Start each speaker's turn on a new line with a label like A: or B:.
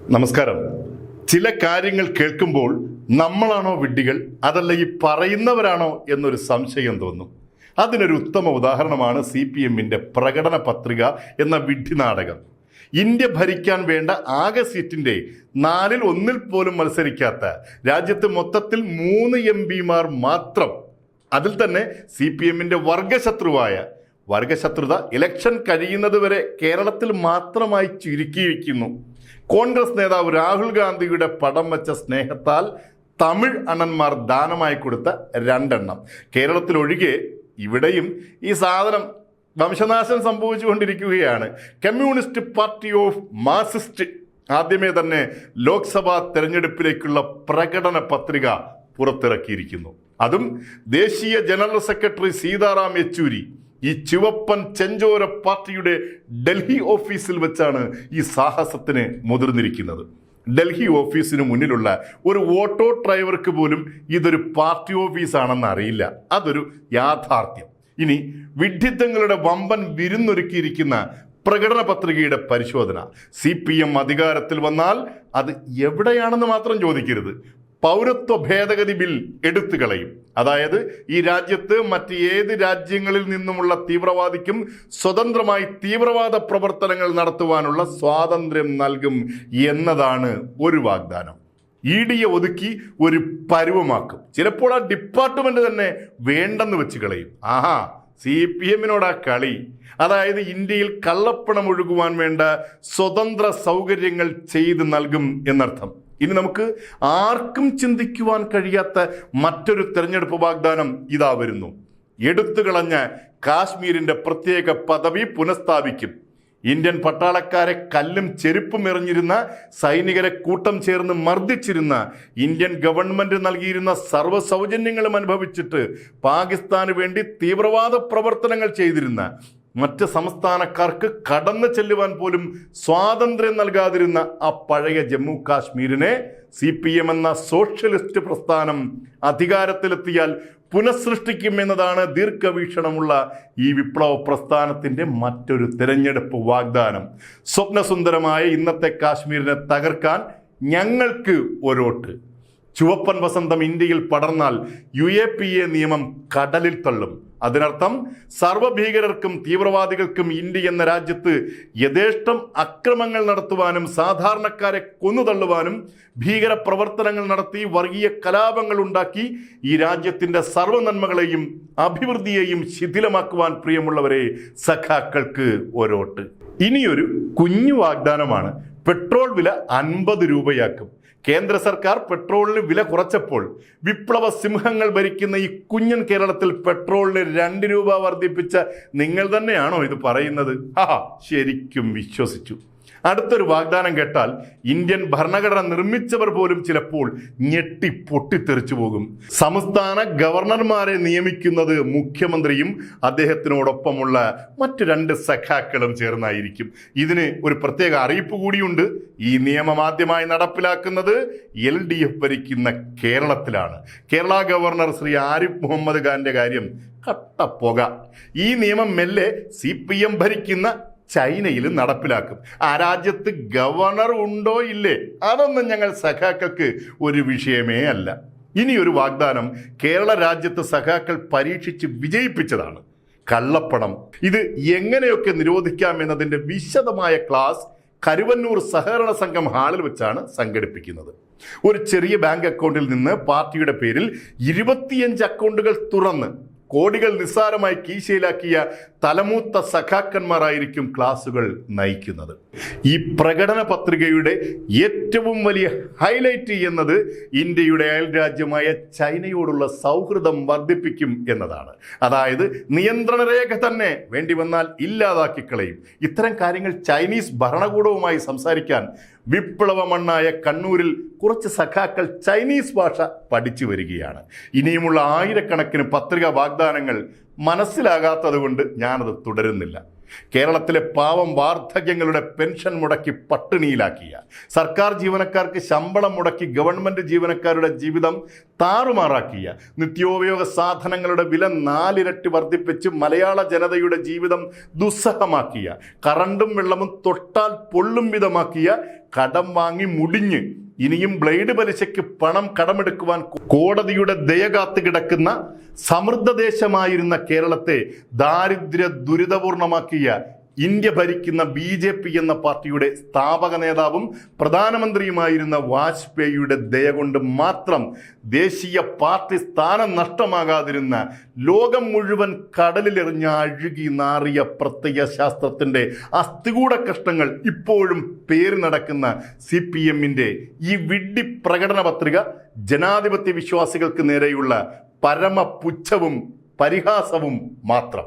A: നമസ്കാരം. ചില കാര്യങ്ങൾ കേൾക്കുമ്പോൾ നമ്മളാണോ വിഡ്ഢികൾ? അതല്ല ഈ പറയുന്നവരാണോ എന്നൊരു സംശയം തോന്നും. അതിനൊരു ഉത്തമ ഉദാഹരണമാണ് സി പി എമ്മിന്റെ പ്രകടന പത്രിക എന്ന വിഡ്ഢി നാടകം. ഇന്ത്യ ഭരിക്കാൻ വേണ്ട ആകെ സീറ്റിന്റെ നാലിൽ ഒന്നിൽ പോലും മത്സരിക്കാത്ത രാജ്യത്ത് മൊത്തത്തിൽ മൂന്ന് എം പിമാർ മാത്രം. അതിൽ തന്നെ സി പി എമ്മിന്റെ വർഗശത്രുവായ വർഗശത്രുത ഇലക്ഷൻ കഴിയുന്നത് വരെ കേരളത്തിൽ മാത്രമായി ചുരുക്കിയിരിക്കുന്നു. കോൺഗ്രസ് നേതാവ് രാഹുൽ ഗാന്ധിയുടെ പടം വെച്ച സ്നേഹത്താൽ തമിഴ് അണ്ണന്മാർ ദാനമായി കൊടുത്ത രണ്ടെണ്ണം. കേരളത്തിൽ ഒഴികെ ഇവിടെയും ഈ സാധനം വംശനാശം സംഭവിച്ചുകൊണ്ടിരിക്കുകയാണ്. കമ്മ്യൂണിസ്റ്റ് പാർട്ടി ഓഫ് മാർസിസ്റ്റ് ആദ്യമേ തന്നെ ലോക്സഭാ തെരഞ്ഞെടുപ്പിലേക്കുള്ള പ്രകടന പത്രിക പുറത്തിറക്കിയിരിക്കുന്നു. അതും ദേശീയ ജനറൽ സെക്രട്ടറി സീതാറാം യെച്ചൂരി ഈ ചുവപ്പൻ ചെഞ്ചോര പാർട്ടിയുടെ ഡൽഹി ഓഫീസിൽ വെച്ചാണ് ഈ സാഹസത്തിന് മുതിർന്നിരിക്കുന്നത്. ഡൽഹി ഓഫീസിന് മുന്നിലുള്ള ഒരു ഓട്ടോ ഡ്രൈവർക്ക് പോലും ഇതൊരു പാർട്ടി ഓഫീസാണെന്ന് അറിയില്ല. അതൊരു യാഥാർത്ഥ്യം. ഇനി വിഡ്ഢിത്തങ്ങളുടെ വമ്പൻ വിരുന്നൊരുക്കിയിരിക്കുന്ന പ്രകടന പത്രികയുടെ പരിശോധന. സി പി എം അധികാരത്തിൽ വന്നാൽ അത് എവിടെയാണെന്ന് മാത്രം ചോദിക്കരുത്. പൗരത്വ ഭേദഗതി ബിൽ എടുത്തു കളയും. അതായത് ഈ രാജ്യത്ത് മറ്റ് ഏത് രാജ്യങ്ങളിൽ നിന്നുമുള്ള തീവ്രവാദിക്കും സ്വതന്ത്രമായി തീവ്രവാദ പ്രവർത്തനങ്ങൾ നടത്തുവാനുള്ള സ്വാതന്ത്ര്യം നൽകും എന്നതാണ് ഒരു വാഗ്ദാനം. ഇ ഡിയെ ഒതുക്കി ഒരു പരുവമാക്കും. ചിലപ്പോൾ ആ ഡിപ്പാർട്ട്മെന്റ് തന്നെ വേണ്ടെന്ന് വെച്ച് കളയും. ആഹാ സി പി എമ്മിനോടാ കളി. അതായത് ഇന്ത്യയിൽ കള്ളപ്പണം ഒഴുകുവാൻ വേണ്ട സ്വതന്ത്ര സൗകര്യങ്ങൾ ചെയ്ത് നൽകും എന്നർത്ഥം. ഇനി നമുക്ക് ആർക്കും ചിന്തിക്കുവാൻ കഴിയാത്ത മറ്റൊരു തെരഞ്ഞെടുപ്പ് വാഗ്ദാനം ഇതാ വരുന്നു. എടുത്തു കളഞ്ഞ കാശ്മീരിന്റെ പ്രത്യേക പദവി പുനഃസ്ഥാപിക്കും. ഇന്ത്യൻ പട്ടാളക്കാരെ കല്ലും ചെരുപ്പും എറിഞ്ഞിരുന്ന സൈനികരെ കൂട്ടം ചേർന്ന് മർദ്ദിച്ചിരുന്ന ഇന്ത്യൻ ഗവൺമെന്റ് നൽകിയിരുന്ന സർവ സൗജന്യങ്ങളും അനുഭവിച്ചിട്ട് പാകിസ്ഥാന് വേണ്ടി തീവ്രവാദ പ്രവർത്തനങ്ങൾ ചെയ്തിരുന്ന മറ്റ് സംസ്ഥാനക്കാർക്ക് കടന്നു ചെല്ലുവാൻ പോലും സ്വാതന്ത്ര്യം നൽകാതിരുന്ന ആ പഴയ ജമ്മു കാശ്മീരിനെ സി പി എം എന്ന സോഷ്യലിസ്റ്റ് പ്രസ്ഥാനം അധികാരത്തിലെത്തിയാൽ പുനഃസൃഷ്ടിക്കും എന്നതാണ് ദീർഘവീക്ഷണമുള്ള ഈ വിപ്ലവ പ്രസ്ഥാനത്തിന്റെ മറ്റൊരു തിരഞ്ഞെടുപ്പ് വാഗ്ദാനം. സ്വപ്നസുന്ദരമായ ഇന്നത്തെ കാശ്മീരിനെ തകർക്കാൻ ഞങ്ങൾക്ക് ഒരോട്ട് ചുവപ്പൻ വസന്തം ഇന്ത്യയിൽ പടർന്നാൽ യു എ പി എ നിയമം കടലിൽ തള്ളും. അതിനർത്ഥം സർവഭീകരർക്കും തീവ്രവാദികൾക്കും ഇന്ത്യ എന്ന രാജ്യത്ത് യഥേഷ്ടം അക്രമങ്ങൾ നടത്തുവാനും സാധാരണക്കാരെ കൊന്നുതള്ളുവാനും ഭീകര പ്രവർത്തനങ്ങൾ നടത്തി വർഗീയ കലാപങ്ങൾ ഉണ്ടാക്കി ഈ രാജ്യത്തിന്റെ സർവനന്മകളെയും അഭിവൃദ്ധിയെയും ശിഥിലമാക്കുവാൻ പ്രിയമുള്ളവരെ സഖാക്കൾക്ക് ഒരോട്ട്. ഇനിയൊരു കുഞ്ഞു വാഗ്ദാനമാണ്. പെട്രോൾ വില അൻപത് രൂപയാക്കും. കേന്ദ്ര സർക്കാർ പെട്രോളിന് വില കുറച്ചപ്പോൾ വിപ്ലവ സിംഹങ്ങൾ ഭരിക്കുന്ന ഈ കുഞ്ഞൻ കേരളത്തിൽ പെട്രോളിന് രണ്ട് രൂപ വർദ്ധിപ്പിച്ച നിങ്ങൾ തന്നെയാണോ ഇത് പറയുന്നത്? ആ ശരിക്കും വിശ്വസിച്ചു. അടുത്തൊരു വാഗ്ദാനം കേട്ടാൽ ഇന്ത്യൻ ഭരണഘടന നിർമ്മിച്ചവർ പോലും ചിലപ്പോൾ ഞെട്ടി പൊട്ടിത്തെറിച്ചു പോകും. സംസ്ഥാന ഗവർണർമാരെ നിയമിക്കുന്നത് മുഖ്യമന്ത്രിയും അദ്ദേഹത്തിനോടൊപ്പമുള്ള മറ്റു രണ്ട് സഖാക്കളും ചേർന്നായിരിക്കും. ഇതിന് ഒരു പ്രത്യേക അറിയിപ്പ് കൂടിയുണ്ട്. ഈ നിയമം ആദ്യമായി നടപ്പിലാക്കുന്നത് എൽ ഡി എഫ് ഭരിക്കുന്ന കേരളത്തിലാണ്. കേരള ഗവർണർ ശ്രീ ആരിഫ് മുഹമ്മദ് ഖാന്റെ കാര്യം കട്ടപ്പുക. ഈ നിയമം മെല്ലെ സി ഭരിക്കുന്ന ചൈനയിൽ നടപ്പിലാക്കും. ആ രാജ്യത്ത് ഗവർണർ ഉണ്ടോ ഇല്ലേ? അതൊന്നും ഞങ്ങൾ സഖാക്കൾക്ക് ഒരു വിഷയമേ അല്ല. ഇനി ഒരു വാഗ്ദാനം കേരള രാജ്യത്ത് സഖാക്കൾ പരീക്ഷിച്ച് വിജയിപ്പിച്ചതാണ്. കള്ളപ്പണം. ഇത് എങ്ങനെയൊക്കെ നിരോധിക്കാം എന്നതിന്റെ വിശദമായ ക്ലാസ് കരുവന്നൂർ സഹകരണ സംഘം ഹാളിൽ വെച്ചാണ് സംഘടിപ്പിക്കുന്നത്. ഒരു ചെറിയ ബാങ്ക് അക്കൗണ്ടിൽ നിന്ന് പാർട്ടിയുടെ പേരിൽ ഇരുപത്തിയഞ്ച് അക്കൗണ്ടുകൾ തുറന്ന് കോടികൾ നിസ്സാരമായി കീശയിലാക്കിയ തലമൂത്ത സഖാക്കന്മാരായിരിക്കും ക്ലാസുകൾ നയിക്കുന്നത്. ഈ പ്രകടന പത്രികയുടെ ഏറ്റവും വലിയ ഹൈലൈറ്റ് എന്നത് ഇന്ത്യയുടെ അയൽരാജ്യമായ ചൈനയോടുള്ള സൗഹൃദം വർദ്ധിപ്പിക്കും എന്നതാണ്. അതായത് നിയന്ത്രണ രേഖ തന്നെ വേണ്ടി വന്നാൽ ഇല്ലാതാക്കി കളയും. ഇത്തരം കാര്യങ്ങൾ ചൈനീസ് ഭരണകൂടവുമായി സംസാരിക്കാൻ വിപ്ലവമണ്ണായ കണ്ണൂരിൽ കുറച്ച് സഖാക്കൾ ചൈനീസ് ഭാഷ പഠിച്ചു വരികയാണ്. ഇനിയുമുള്ള ആയിരക്കണക്കിന് പത്രിക വാഗ്ദാനങ്ങൾ മനസ്സിലാകാത്തത് കൊണ്ട് ഞാനത് തുടരുന്നില്ല. കേരളത്തിലെ പാവം വാർദ്ധക്യങ്ങളുടെ പെൻഷൻ മുടക്കി പട്ടിണിയിലാക്കിയ സർക്കാർ ജീവനക്കാർക്ക് ശമ്പളം മുടക്കി ഗവൺമെന്റ് ജീവനക്കാരുടെ ജീവിതം താറുമാറാക്കിയ നിത്യോപയോഗ സാധനങ്ങളുടെ വില നാലിരട്ടി വർദ്ധിപ്പിച്ച് മലയാള ജനതയുടെ ജീവിതം ദുസ്സഹമാക്കിയ കറണ്ടും വെള്ളവും തൊട്ടാൽ പൊള്ളും വിധമാക്കിയ കടം വാങ്ങി മുടിഞ്ഞ് ഇനിയും ബ്ലേഡ് പലിശയ്ക്ക് പണം കടമെടുക്കുവാൻ കോടതിയുടെ ദയ കാത്തു കിടക്കുന്ന സമൃദ്ധ ദേശമായിരുന്ന കേരളത്തെ ദാരിദ്ര്യ ദുരിതപൂർണമാക്കിയ ഇന്ത്യ ഭരിക്കുന്ന ബി ജെ പി എന്ന പാർട്ടിയുടെ സ്ഥാപക നേതാവും പ്രധാനമന്ത്രിയുമായിരുന്ന വാജ്പേയിയുടെ ദയ കൊണ്ട് മാത്രം ദേശീയ പാർട്ടി സ്ഥാനം നഷ്ടമാകാതിരുന്ന ലോകം മുഴുവൻ കടലിലെറിഞ്ഞ അഴുകി നാറിയ പ്രത്യയ ശാസ്ത്രത്തിന്റെ അസ്ഥികൂട കഷ്ടങ്ങൾ ഇപ്പോഴും പേര് നടക്കുന്ന സി പി എമ്മിന്റെ ഈ വിഡ്ഢി പ്രകടന പത്രിക ജനാധിപത്യ വിശ്വാസികൾക്ക് നേരെയുള്ള പരമപുച്ഛവും പരിഹാസവും മാത്രം.